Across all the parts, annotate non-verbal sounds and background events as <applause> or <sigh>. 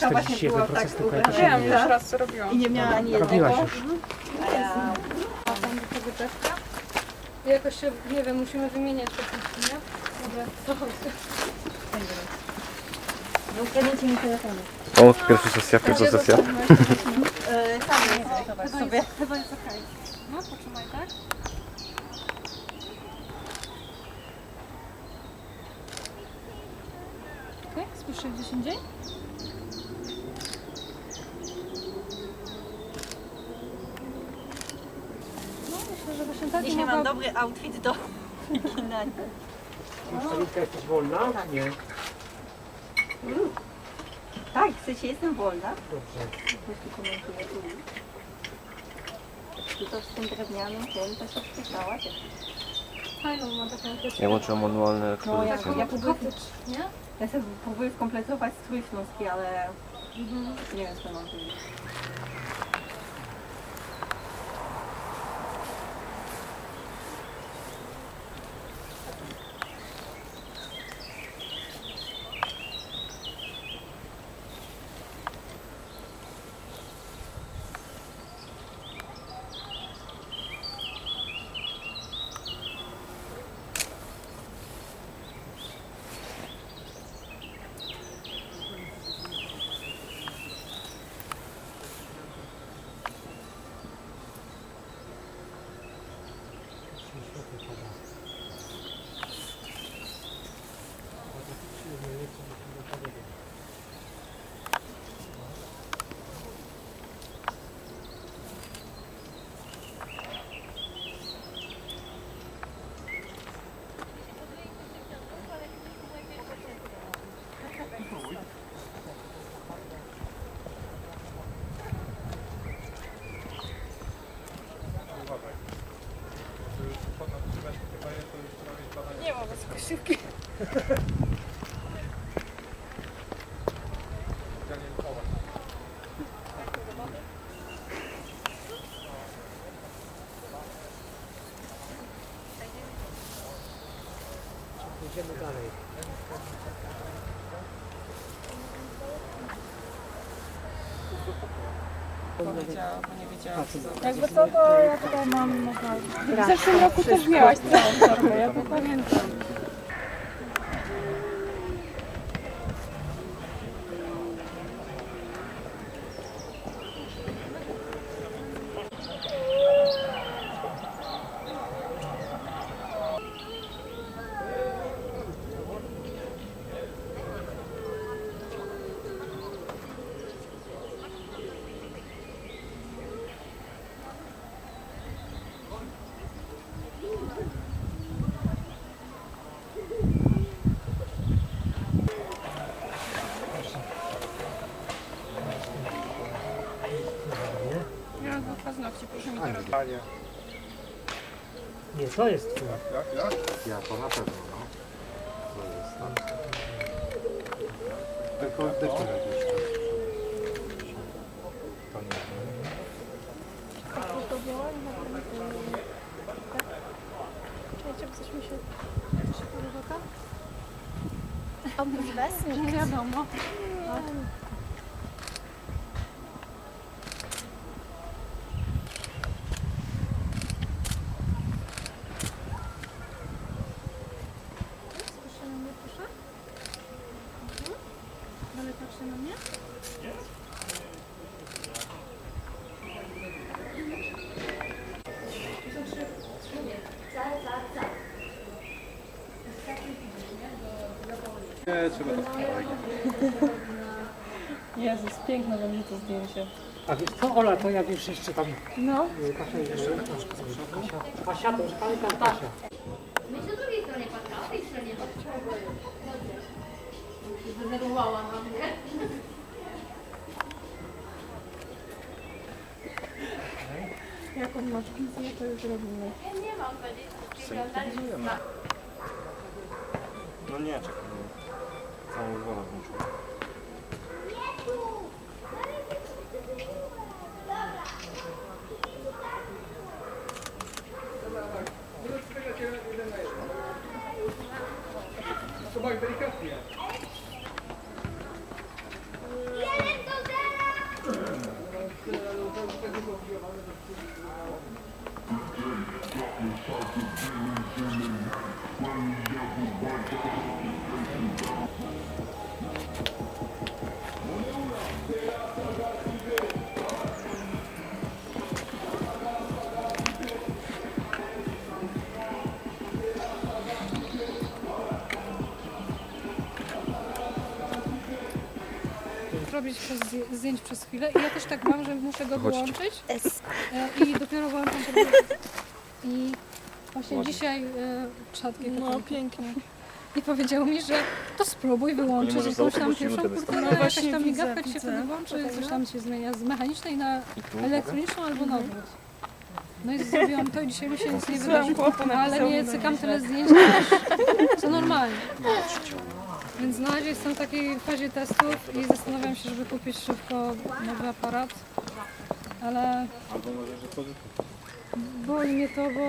jest Modelka właśnie C41 była proces, tak tylko jakoś ubrana. Wiem, już jest. raz co robiłam. I nie miała ani jednego. Robiłaś już. A ja... A tam do tego drzewka. I jakoś się, nie wiem, musimy wymieniać te punkty, nie? Dobra, to chodź. No ukradniecie mi telefonu. O, pierwsza sesja, pierwsza sesja. Yy, Sami <laughs> zobacz sobie. Chyba jest okej. No, potrzymaj, tak? Okej, się gdzieś indziej. Myślę, że właśnie tak Jeśli mogła- mam dobry outfit do <laughs> wyginania. Stoliczka jesteś wolna? Nie. Tak, chcecie, jestem wolna. Dobrze. Ktoś tu komentuje. Tu to z tym drewnianym tym to się wpisała też. Fajną ma taką Ja łączyłem manualne No, ja, ekspozycje. ja próbuję, nie? ja sobie próbuję skompletować strój śląski, ale Mhm. nie wiem co mam powiedzieć. Nie ma bez koszykówki. Idziemy dalej. Powiedziała, bo nie wiedziałam. Jakby co, to ja tutaj mam. W zeszłym roku też miałaś całą torbę, ja to pamiętam. Paznokcie, proszę mi to robić. Nie, to jest twoja. Ja to na pewno, no. To jest tam. Tylko deszcz jeszcze. To nie Czekajcie, bo coś mi się... się podoba. Oprócz wesny? Nie wiadomo. Proszę na mnie, proszę. Mhm. Dalej patrzcie na mnie. Nie, trzeba to Jezus, piękne będzie to zdjęcie. A wiesz co, Ola, to ja wiesz jeszcze tam... No. Kasia jeszcze... Kasia, Kasia, to już pamiętam Kasia. Myś do drugiej stronie patrzyła, a tej stronie patrzyła. Dobrze. Zdenerwowała na mnie. Jaką masz wizję, to już robimy. Nie mam powiedzieć, przyglądali No nie, czekaj. Całą wodę włączyłem. Trzeba delikatnie. Robić przez zdję- zdjęć przez chwilę i ja też tak mam, że muszę go wyłączyć. E, i dopiero włączam ten I właśnie dzisiaj e, rzadkie No pięknie. i powiedział mi, że to spróbuj wyłączyć możesz jakąś tam założyć pierwszą minutę kurtkę, no jakaś właśnie tam widzę, migawka ci się widzę. wtedy włączy, coś tam się zmienia z mechanicznej na I tu elektroniczną albo na odwrót. No i zrobiłam to i dzisiaj mi się nic nie wydarzyło, chłopu ale napisał nie mi. cykam tyle zdjęć, <laughs> co normalnie. Więc na razie jestem w takiej fazie testów i zastanawiam się, żeby kupić szybko nowy aparat, ale Albo może, że pozytywnie. boli mnie to, bo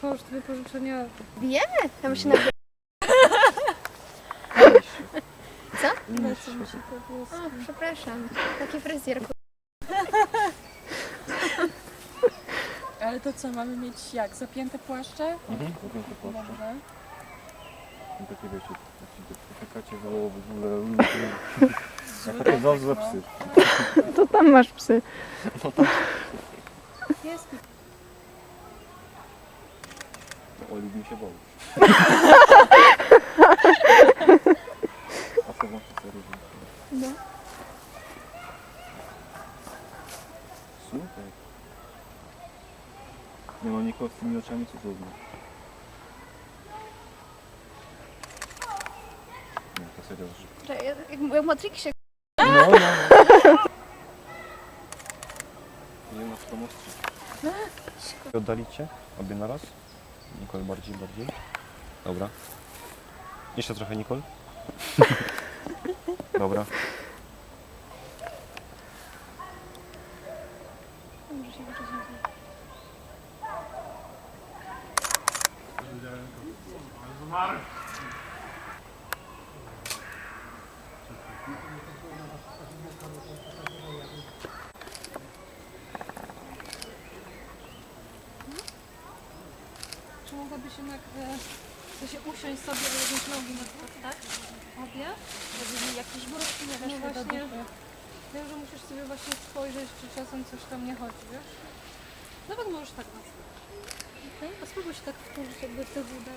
koszt wypożyczenia Bijemy? Ja bym się na... <laughs> O, przepraszam. Taki fryzjer. <laughs> Ale to co, mamy mieć jak? Zapięte płaszcze? Mhm. Dobrze. Takie wiecie, wołowo w ogóle. <laughs> Jak takie dwa złe psy. To tam masz psy. <laughs> jest Oli mi się boi. <laughs> A co serio No. Super. Nie ma nikogo z tymi oczami cudownie. To. Że jak- Jak w Matrixie. No, no, no. Nie ma kto mostrzy. Oddalicie? Obie naraz? Nikol bardziej, bardziej. Dobra. Jeszcze trochę Nikol. <laughs> Dobra. Czy mogłabyś jednak e, to się usiąść sobie i robić nogi na przykład, tak? Obie? Żeby jakieś mrówki nie No weszły do właśnie. dupy. Wiem, że musisz sobie właśnie spojrzeć, czy czasem coś tam nie chodzi, wiesz? Nawet możesz tak na przykład. Okay? A spróbuj się tak wkurzyć, jakby ty uda.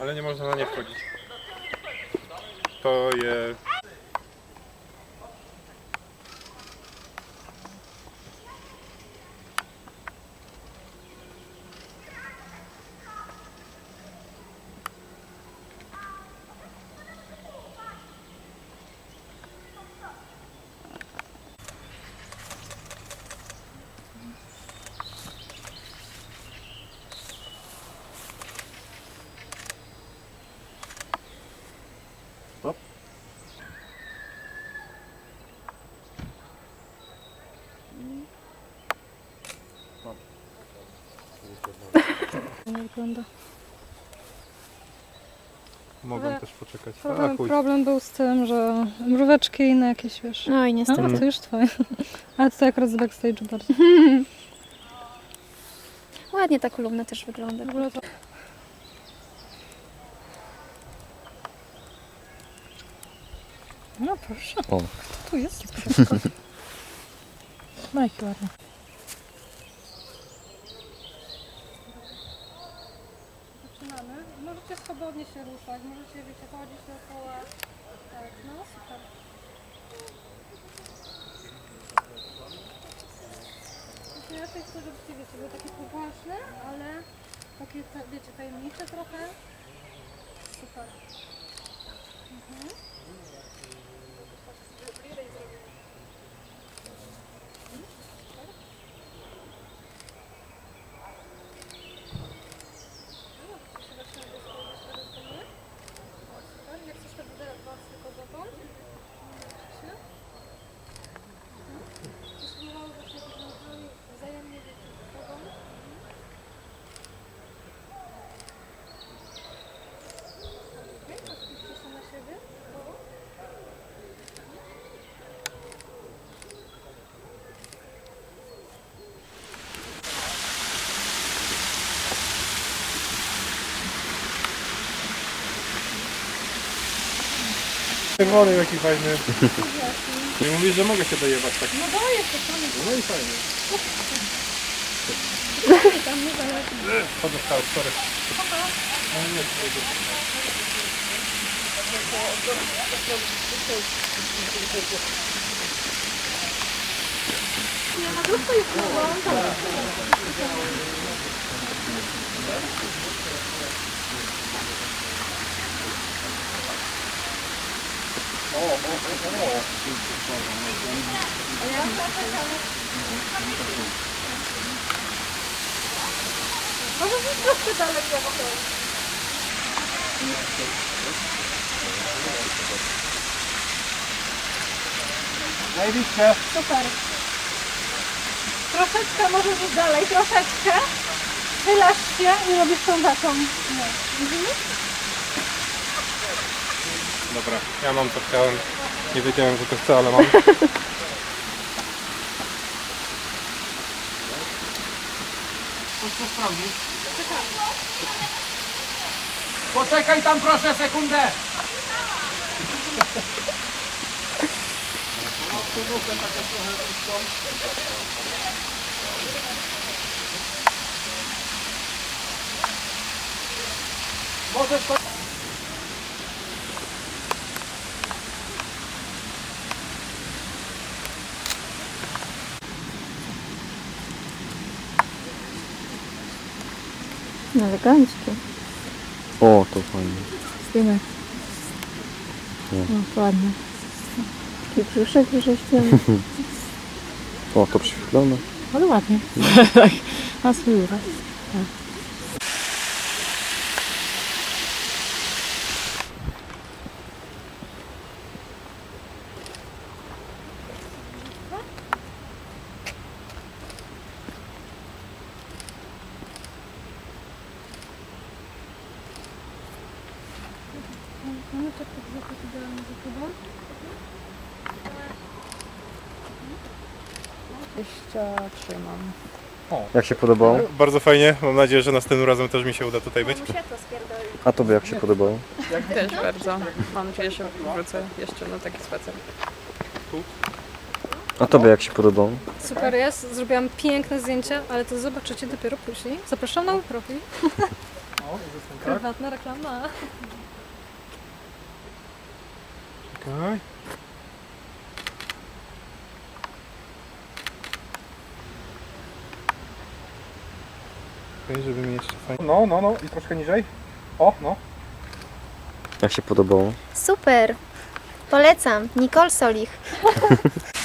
Ale nie można na nie wchodzić. To je... Nie wygląda. Mogą Ale też poczekać. A, Problem, chuj. problem był z tym, że mróweczki i inne jakieś, wiesz. No i No, niestety. to już twoje. <laughs> Ale to akurat z backstage'u bardziej. <laughs> Ładnie ta kolumna też wygląda. W ogóle to... No proszę. O. Tu jest. No <laughs> jaki ładny. Zaczynamy. Możecie swobodnie się ruszać, możecie wiecie, chodzić dookoła. Tak, no super. Właśnie ja tutaj chcę, żebyście wiecie, były takie poważne, ale takie, ta- wiecie, tajemnicze trochę. Super. Czerwony jaki fajny. Nie mówisz, że mogę się dojebać tak. No dajesz to sami. No i fajnie. Tam nie zależy. Chodzę w chaos, sorry. Zajebiście. Super. Troszeczkę możesz iść dalej, troszeczkę. Chylasz się i robisz tą taką. No. Widzimy? Dobra, ja mam co chciałem. Nie wiedziałem, że to chcę, ale mam. Poczekaj tam proszę sekundę. Możesz to... Elegancki. O, to fajnie. Zdjemy. No, ładnie. Taki brzuszek wyrzeźbiony. <laughs> O, to prześwietlone. Ale ładnie. <laughs> Ma swój uraz. Mamy 23 mam. Jak się podobało? Bardzo fajnie. Mam nadzieję, że następnym razem też mi się uda tutaj być. A tobie jak się podobało? Też bardzo. Mam nadzieję, że wrócę jeszcze na taki spacer. A tobie jak się podobało? Super jest, zrobiłam piękne zdjęcia, ale to zobaczycie dopiero później. Zapraszam na mój profil. <laughs> Prywatna reklama. Czekaj, żeby mi jeszcze fajnie. No, no, no i troszkę niżej. O, no. Jak się podobało? Super. Polecam. Nicole Solich. <laughs>